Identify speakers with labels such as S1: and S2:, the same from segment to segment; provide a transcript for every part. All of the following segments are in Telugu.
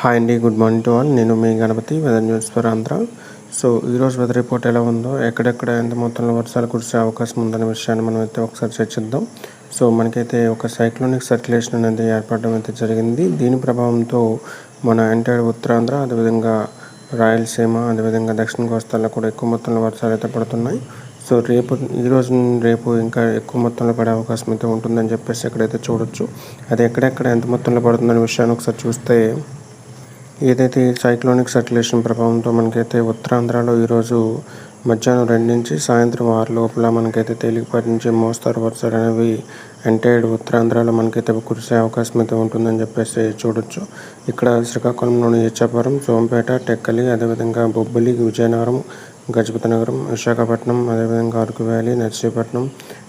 S1: హాయ్ అండి గుడ్ మార్నింగ్ టు ఆల్ నేను మీ Ganapati weather news for Andhra so ఈరోజు వెదర్ రిపోర్ట్ ఎలా ఉందో ఎక్కడెక్కడ ఎంత మొత్తంలో వర్షాలు కురిసే అవకాశం ఉందనే విషయాన్ని మనం అయితే ఒకసారి చర్చిద్దాం సో మనకైతే ఒక సైక్లోనిక్ సర్క్యులేషన్ అనేది ఏర్పడడం అయితే జరిగింది. దీని ప్రభావంతో మన ఎంటైర్ ఉత్తరాంధ్ర అదేవిధంగా రాయలసీమ అదేవిధంగా దక్షిణ కోస్తాల్లో కూడా ఎక్కువ మొత్తంలో వర్షాలు అయితే పడుతున్నాయి. సో రేపు ఈరోజు రేపు ఇంకా ఎక్కువ మొత్తంలో పడే అవకాశం అయితే ఉంటుందని చెప్పేసి ఎక్కడైతే చూడొచ్చు. అది ఎక్కడెక్కడ ఎంత మొత్తంలో పడుతుందనే విషయాన్ని ఒకసారి చూస్తే ఏదైతే సైక్లోనిక్ సర్క్యులేషన్ ప్రభావంతో మనకైతే ఉత్తరాంధ్రలో ఈరోజు మధ్యాహ్నం రెండు నుంచి సాయంత్రం ఆరు లోపల మనకైతే తేలికపాటి నుంచి మోస్తారు వర్షాలు అనేవి ఎంటైర్డ్ ఉత్తరాంధ్రలో మనకైతే కురిసే అవకాశం అయితే ఉంటుందని చెప్పేసి చూడొచ్చు. ఇక్కడ శ్రీకాకుళంలోని ఇచ్చాపురం సోంపేట టెక్కలి అదేవిధంగా బొబ్బలి విజయనగరం గజపతి నగరం విశాఖపట్నం అదేవిధంగా అరకు వ్యాలీ నర్సీపట్నం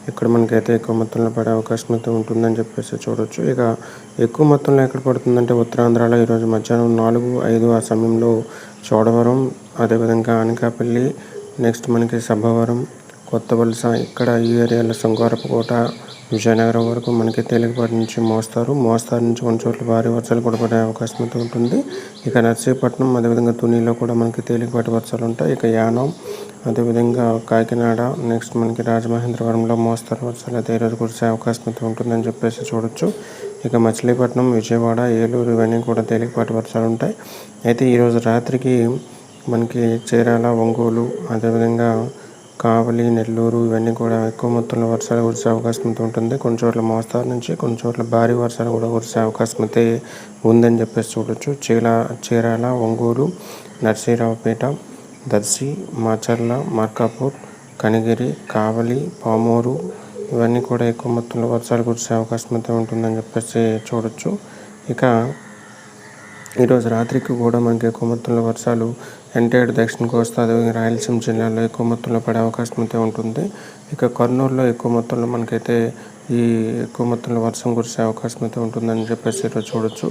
S1: ఇక్కడ మనకైతే ఎక్కువ మొత్తంలో పడే అవకాశం అయితే ఉంటుందని చెప్పేసి చూడొచ్చు. ఇక ఎక్కువ మొత్తంలో ఎక్కడ పడుతుందంటే ఉత్తరాంధ్రలో ఈరోజు మధ్యాహ్నం నాలుగు ఐదు ఆ సమయంలో చోడవరం అదేవిధంగా అనకాపల్లి నెక్స్ట్ మనకి సభవరం కొత్త వలస ఇక్కడ ఈ ఏరియాలో శంకరపకోట విజయనగరం వరకు మనకి తేలికపాటి నుంచి మోస్తారు. మోస్తారు నుంచి కొన్ని చోట్ల భారీ వర్షాలు కూడా పడే అవకాశం అయితే ఉంటుంది. ఇక నర్సీపట్నం అదేవిధంగా తునిలో కూడా మనకి తేలికపాటి వర్షాలు ఉంటాయి. ఇక యానం అదేవిధంగా కాకినాడ నెక్స్ట్ మనకి రాజమహేంద్రవరంలో మోస్తారు. వర్షాలు అయితే ఈరోజు కురిసే అవకాశం అయితే ఉంటుందని చెప్పేసి చూడొచ్చు. ఇక మచిలీపట్నం విజయవాడ ఏలూరు ఇవన్నీ కూడా తేలికపాటి వర్షాలు ఉంటాయి. అయితే ఈరోజు రాత్రికి మనకి చీరాల ఒంగోలు అదేవిధంగా కావలి నెల్లూరు ఇవన్నీ కూడా ఎక్కువ మొత్తంలో వర్షాలు కురిసే అవకాశం అయితే ఉంటుంది. కొన్ని చోట్ల మోస్తారు నుంచి కొన్ని చోట్ల భారీ వర్షాలు కూడా కురిసే అవకాశం అయితే ఉందని చెప్పేసి చూడొచ్చు. చీల చీరాల ఒంగూరు నర్సీరావుపేట దర్శి మాచర్ల మార్కాపూర్ కనిగిరి కావలి పామూరు ఇవన్నీ కూడా ఎక్కువ మొత్తంలో వర్షాలు కురిసే అవకాశం అయితే ఉంటుందని చెప్పేసి చూడొచ్చు. ఇక ఈరోజు రాత్రికి కూడా మనకి ఎక్కువ మొత్తంలో వర్షాలు ఎన్టీఆర్ దక్షిణ కోస్తా అదేవిధంగా రాయలసీమ జిల్లాలో ఎక్కువ మొత్తంలో పడే అవకాశం అయితే ఉంటుంది. ఇక కర్నూలులో ఎక్కువ మొత్తంలో మనకైతే ఈ ఎక్కువ మొత్తంలో వర్షం కురిసే అవకాశం అయితే ఉంటుందని చెప్పేసి ఈరోజు చూడొచ్చు.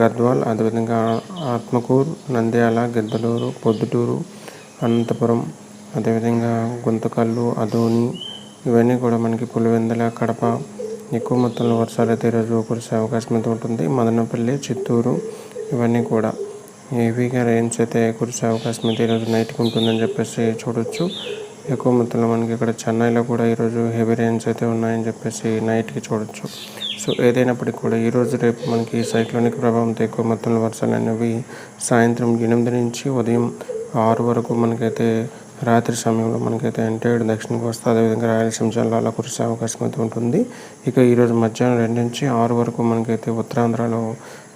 S1: గద్వాల్ అదేవిధంగా ఆత్మకూరు నంద్యాల గిద్దలూరు పొద్దుటూరు అనంతపురం అదేవిధంగా గుంతకల్లు అదోని ఇవన్నీ కూడా మనకి పులివెందల కడప ఎక్కువ మొత్తంలో వర్షాలు అయితే ఈరోజు కురిసే అవకాశం అయితే ఉంటుంది. మదనపల్లి చిత్తూరు ఇవన్నీ కూడా. హెవీగా రెయిన్స్ అయితే కురిసే అవకాశం అయితే ఈరోజు నైట్కి ఉంటుందని చెప్పేసి చూడొచ్చు. ఎక్కువ మొత్తంలో మనకి ఇక్కడ చెన్నైలో కూడా ఈరోజు హెవీ రెయిన్స్ అయితే ఉన్నాయని చెప్పేసి నైట్కి చూడొచ్చు. సో ఏదైనప్పటికీ కూడా ఈరోజు రేపు మనకి సైక్లోనిక్ ప్రభావంతో ఎక్కువ మొత్తంలో వర్షాలు అనేవి సాయంత్రం ఎనిమిది నుంచి ఉదయం ఆరు వరకు మనకైతే రాత్రి సమయంలో మనకైతే ఎంటైర్డ్ దక్షిణ కోస్తా అదేవిధంగా రాయలసీమ జిల్లాలో కురిసే అవకాశం అయితే ఉంటుంది. ఇక ఈరోజు మధ్యాహ్నం రెండు నుంచి ఆరు వరకు మనకైతే ఉత్తరాంధ్రలో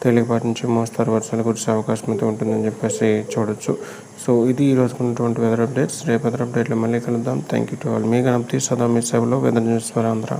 S1: తేలికపాటి నుంచి మోస్తారు వర్షాలు కురిసే అవకాశం అయితే ఉంటుందని చెప్పేసి చూడొచ్చు. సో ఇది ఈరోజు ఉన్నటువంటి వెదర్ అప్డేట్స్ రేపు వెదర్ అప్డేట్లో మళ్ళీ కలుద్దాం. థ్యాంక్ యూ టు ఆల్ మీ గణపతి సదా మీ సేవలో వెదర్ న్యూస్ ఆంధ్ర